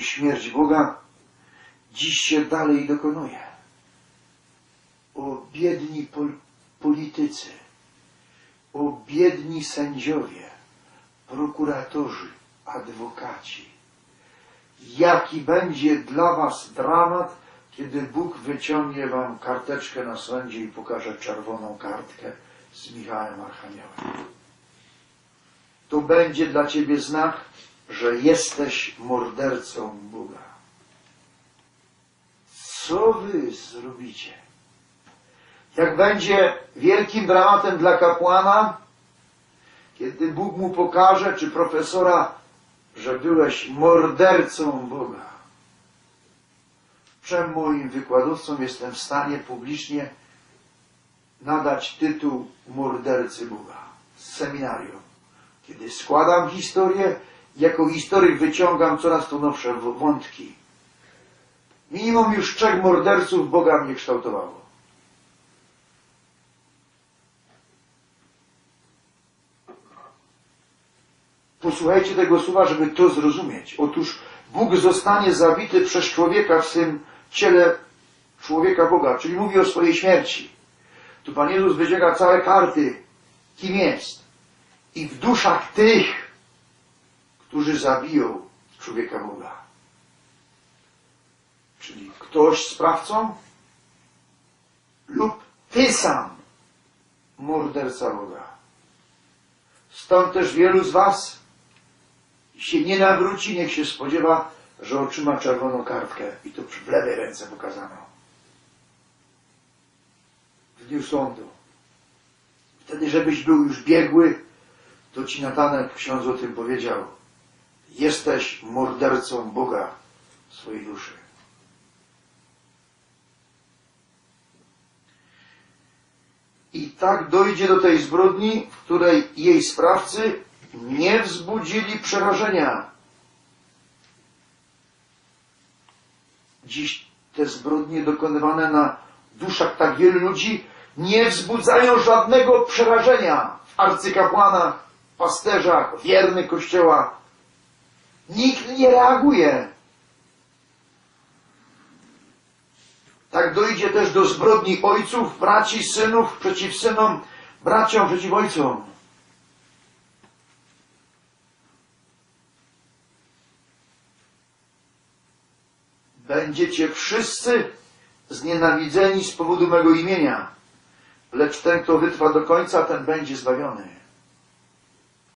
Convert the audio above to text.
śmierć Boga dziś się dalej dokonuje. O biedni pol politycy, o biedni sędziowie, prokuratorzy, adwokaci. Jaki będzie dla was dramat, kiedy Bóg wyciągnie wam karteczkę na sądzie i pokaże czerwoną kartkę z Michałem Archaniołem. To będzie dla ciebie znak, że jesteś mordercą Boga. Co wy zrobicie? Jak będzie wielkim dramatem dla kapłana, kiedy Bóg mu pokaże, czy profesora, że byłeś mordercą Boga. Czym moim wykładowcom jestem w stanie publicznie nadać tytuł mordercy Boga seminarium. Kiedy składam historię, jako historyk wyciągam coraz to nowsze wątki. Minimum już trzech morderców Boga mnie kształtowało. Posłuchajcie tego słowa, żeby to zrozumieć. Otóż Bóg zostanie zabity przez człowieka w swym ciele człowieka Boga, czyli mówi o swojej śmierci. Tu Pan Jezus wyciąga całe karty, kim jest. I w duszach tych, którzy zabiją człowieka Boga. Czyli ktoś sprawcą lub ty sam, morderca Boga. Stąd też wielu z was się nie nawróci, niech się spodziewa, że otrzyma czerwoną kartkę i to w lewej ręce pokazano. W dniu sądu. Wtedy, żebyś był już biegły, to ci Natanek ksiądz o tym powiedział. Jesteś mordercą Boga w swojej duszy. I tak dojdzie do tej zbrodni, w której jej sprawcy nie wzbudzili przerażenia. Dziś te zbrodnie dokonywane na duszach tak wielu ludzi nie wzbudzają żadnego przerażenia w arcykapłanach, pasterzach, wiernych Kościoła. Nikt nie reaguje. Tak dojdzie też do zbrodni ojców, braci, synów przeciw synom, braciom przeciw ojcom. Będziecie wszyscy znienawidzeni z powodu mego imienia, lecz ten, kto wytrwa do końca, ten będzie zbawiony.